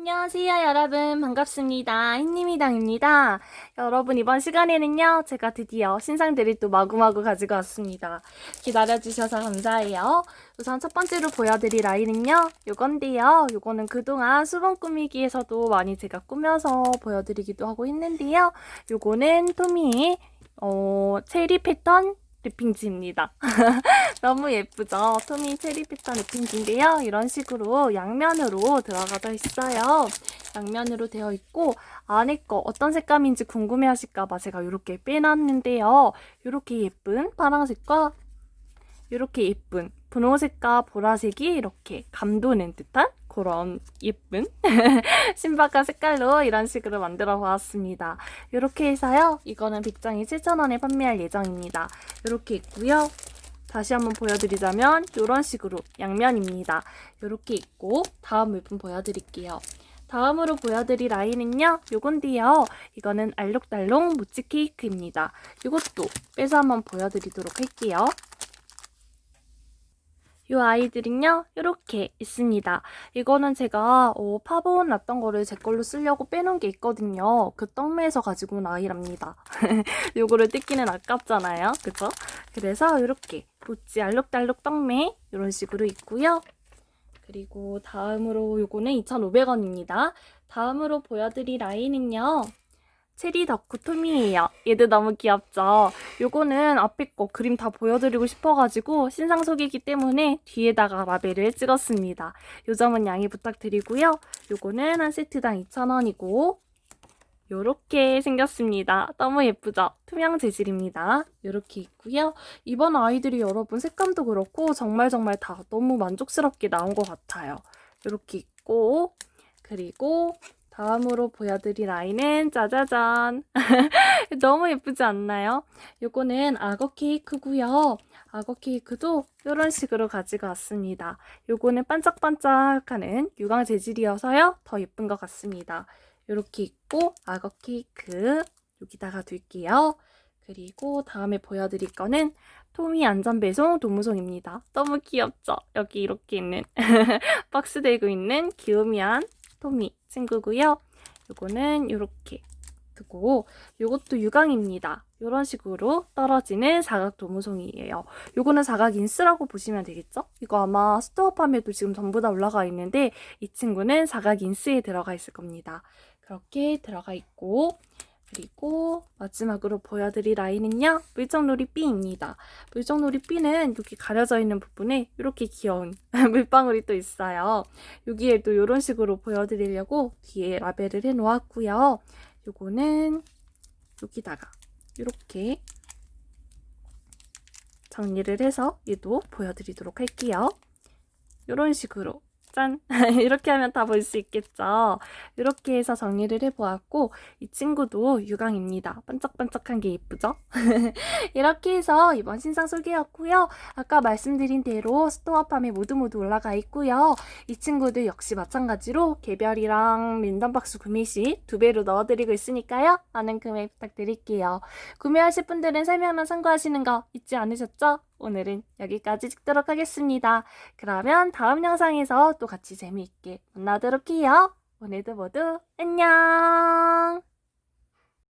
안녕하세요 여러분. 반갑습니다. 흰님이당입니다. 여러분 이번 시간에는요 제가 드디어 신상들을 또 마구마구 가지고 왔습니다. 기다려주셔서 감사해요. 우선 첫 번째로 보여드릴 아이는요 요건데요. 요거는 그동안 수분 꾸미기에서도 많이 제가 꾸며서 보여드리기도 하고 했는데요. 요거는 토미의 어, 체리 패턴 립핑지입니다. 너무 예쁘죠? 토미 체리 패턴 립핑지인데요. 이런 식으로 양면으로 들어가져 있어요. 양면으로 되어 있고 안에 거 어떤 색감인지 궁금해 하실까봐 제가 이렇게 빼놨는데요. 이렇게 예쁜 파란색과 이렇게 예쁜 분홍색과 보라색이 이렇게 감도는 듯한 그런 예쁜 신박한 색깔로 이런 식으로 만들어 보았습니다. 이렇게 해서요. 이거는 빅장이 7,000원에 판매할 예정입니다. 이렇게 있고요. 다시 한번 보여드리자면 이런 식으로 양면입니다. 이렇게 있고 다음 물품 보여드릴게요. 다음으로 보여드릴 아이는요. 요건데요. 이거는 알록달록 모찌 케이크입니다. 이것도 빼서 한번 보여드리도록 할게요. 이 아이들은요, 이렇게 있습니다. 이거는 제가 어, 파본 났던 거를 제 걸로 쓰려고 빼놓은 게 있거든요. 그 떡매에서 가지고 온 아이랍니다. 요거를 뜯기는 아깝잖아요. 그죠? 그래서 이렇게 보찌 알록달록 떡매 이런 식으로 있고요. 그리고 다음으로 요거는 2,500원입니다. 다음으로 보여드릴 아이는요. 체리 덕후 톰이에요. 얘도 너무 귀엽죠? 요거는 앞에 거 그림 다 보여드리고 싶어가지고 신상 소개이기 때문에 뒤에다가 라벨을 찍었습니다. 요 점은 양해 부탁드리고요. 요거는 한 세트당 2,000원이고 요렇게 생겼습니다. 너무 예쁘죠? 투명 재질입니다. 요렇게 있고요. 이번 아이들이 여러분 색감도 그렇고 정말 정말 다 너무 만족스럽게 나온 것 같아요. 요렇게 있고 그리고 다음으로 보여드릴 아이는 짜자잔. 너무 예쁘지 않나요? 요거는 악어 케이크고요. 악어 케이크도 이런 식으로 가지고 왔습니다. 요거는 반짝반짝하는 유광 재질이어서요. 더 예쁜 것 같습니다. 이렇게 있고 악어 케이크 여기다가 둘게요. 그리고 다음에 보여드릴 거는 토미 안전배송 도무송입니다. 너무 귀엽죠? 여기 이렇게 있는 박스 들고 있는 귀요미한 토미 친구고요. 요거는 이렇게 두고 요것도 유광입니다. 이런 식으로 떨어지는 사각 도무송이에요. 요거는 사각 인스라고 보시면 되겠죠? 이거 아마 스토어팜에도 지금 전부 다 올라가 있는데 이 친구는 사각 인스에 들어가 있을 겁니다. 그렇게 들어가 있고 그리고 마지막으로 보여드릴 아이는요. 물정놀이 B입니다. 물정놀이 B는 여기 가려져 있는 부분에 이렇게 귀여운 물방울이 또 있어요. 여기에도 이런 식으로 보여드리려고 뒤에 라벨을 해놓았고요. 요거는 여기다가 이렇게 정리를 해서 얘도 보여드리도록 할게요. 이런 식으로 짠! 이렇게 하면 다 볼 수 있겠죠? 이렇게 해서 정리를 해보았고, 이 친구도 유광입니다. 반짝반짝한 게 예쁘죠? 이렇게 해서 이번 신상 소개였고요. 아까 말씀드린 대로 스토어팜에 모두 모두 올라가 있고요. 이 친구도 역시 마찬가지로 개별이랑 랜덤박스 구매 시 두 배로 넣어드리고 있으니까요. 많은 구매 부탁드릴게요. 구매하실 분들은 설명란 참고하시는 거 잊지 않으셨죠? 오늘은 여기까지 찍도록 하겠습니다. 그러면 다음 영상에서 또 같이 재미있게 만나도록 해요. 오늘도 모두 안녕!